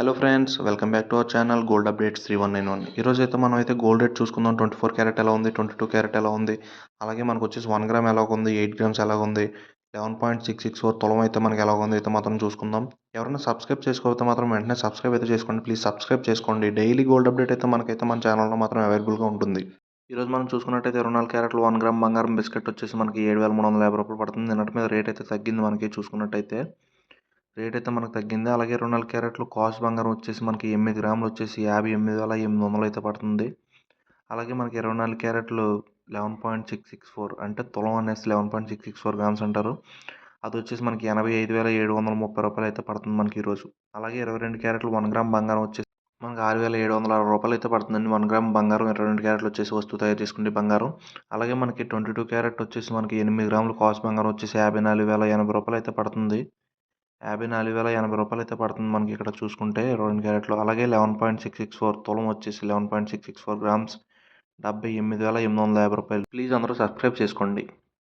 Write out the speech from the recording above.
Hello friends welcome back to our channel gold updates three one nine one ఈరోజు అయితే మనం అయితే gold rate చూసుకుందాం. ట్వంటీ ఫోర్ క్యారెట్ ఎలా ఉంది? ట్వంటీ టూ క్యారెట్ ఎలా ఉంది? అలాగే మనకు వచ్చేసి వన్ గ్రామ్ ఎలా ఉంది? ఎయిట్ గ్రామ్స్ ఎలా ఉంది? Eleven point six six four తొలం అయితే మనకి ఎలా ఉంది? అయితే మాత్రం చూసుకుందాం. ఎవరైనా సబ్స్క్రైబ్ చేసుకోకపోతే మాత్రం వెంటనే సబ్స్క్రైబ్ అయితే చేసుకోండి. ప్లీజ్ సబ్స్క్రైబ్ చేసుకోండి. డైలీ గోల్డ్ అప్డేట్ అయితే మనకైతే మన ఛానల్లో మాత్రం అవైలబుల్గా ఉంటుంది. ఈరోజు మనం చూసుకున్నట్టయితే ఇరవై నాలుగు క్యారెట్లు వన్ గ్రామ్ బంగారం బిస్కెట్ వచ్చేసి మనకి ఏడు వేల మూడు వందల యాభై రూపాయలు పడుతుంది. నిన్నటి మీద రేట్ అయితే తగ్గింది మనకి చూసుకున్నట్టయితే. రేట్ అయితే మనకు తగ్గింది. అలాగే ఇరవై నాలుగు క్యారెట్లు కాస్ట్ బంగారం వచ్చేసి మనకి ఎనిమిది గ్రాములు వచ్చేసి యాభై ఎనిమిది వేల ఎనిమిది వందలు అయితే పడుతుంది. అలాగే మనకి ఇరవై నాలుగు క్యారెట్లు eleven point six six four అంటే తులం అనేసి eleven point six six four grams అంటారు. అది వచ్చేసి మనకి ఎనభై ఐదు వేల ఏడు వందల ముప్పై రూపాయలు అయితే పడుతుంది మనకి ఈరోజు అలాగే ఇరవై రెండు క్యారెట్లు వన్ గ్రామ్ బంగారం వచ్చేసి మనకి ఆరు వేల ఏడు వందల అరవై రూపాయలు అయితే పడుతుందండి. వన్ గ్రామ్ బంగారం ఇరవై రెండు క్యారెట్లు వచ్చేసి వస్తువు తయారు చేసుకుంటే బంగారం. అలాగే మనకి ట్వంటీ టూ క్యారెట్ వచ్చేసి మనకి ఎనిమిది గ్రాములు కాస్ట్ బంగారం వచ్చేసి యాభై నాలుగు వేల ఎనభై రూపాయలు అయితే పడుతుంది. యాభై నాలుగు వేల ఎనభై రూపాయలు అయితే పడుతుంది మనకి ఇక్కడ చూసుకుంటే రెండు క్యారెట్లు. అలాగే eleven point six six four తులం వచ్చేసి eleven point six six four grams డెబ్బై ఎనిమిది వేల ఎనిమిది వందల యాభై రూపాయలు. ప్లీజ్ అందరూ సబ్స్క్రైబ్ చేసుకోండి.